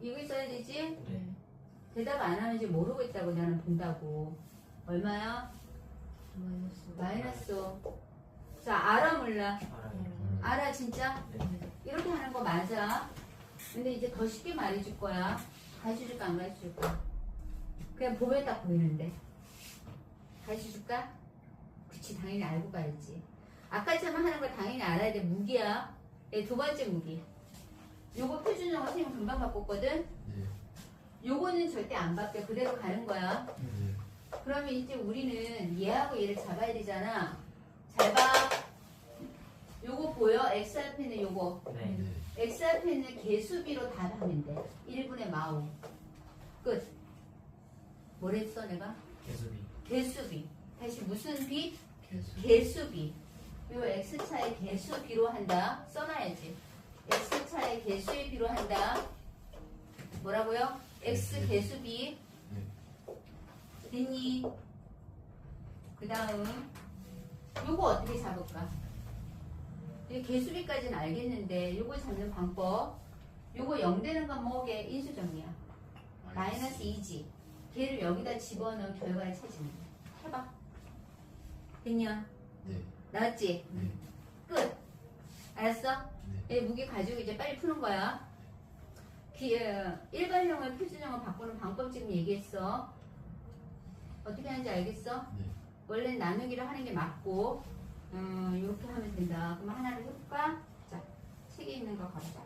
이거 있어야 되지? 네. 대답 안 하는지 모르겠다고 나는 본다고. 얼마야? 마이너스. 자, 알아 몰라? 알아 진짜? 네. 이렇게 하는 거 맞아. 근데 이제 더 쉽게 말해줄 거야. 가르쳐줄까 안 가르쳐줄까? 그냥 보면 딱 보이는데. 가르쳐줄까? 그치 당연히 알고 가야지. 아까처럼 하는 거 당연히 알아야 돼. 무기야. 예, 두 번째 무기. 요거 표준형어 선생님 금방 바꿨거든? 네. 요거는 절대 안 바뀌어. 그대로 가는 거야. 네. 그러면 이제 우리는 얘하고 얘를 잡아야 되잖아. 잘 봐. 요거 보여? x 앞에 는 요거. 네. 네. x 앞에 는 개수비로 답하면 돼. 1분의 마오. 끝. 뭘 했어 내가? 개수비. 개수비. 다시 무슨 비? 개수비. 요 x차의 개수비로 한다. 써놔야지. 개수의 비로 한다. 뭐라고요? x 개수 비. 됐니? 그 다음 요거 어떻게 잡을까? 이 개수비까지는 알겠는데 요거 잡는 방법 요거 0 되는 건 뭐게? 인수정리야 마이너스 2지 걔를 여기다 집어넣은 결과를 찾으면 돼 해봐 됐냐? 네. 나왔지? 네. 끝 알았어? 네. 얘 무게 가지고 이제 빨리 푸는 거야 기, 어, 일반형을 표준형을 바꾸는 방법 지금 얘기했어 어떻게 하는지 알겠어? 네. 원래 나누기를 하는 게 맞고 음, 이렇게 하면 된다. 그럼 하나를 해볼까? 자, 책에 있는 거 가보자.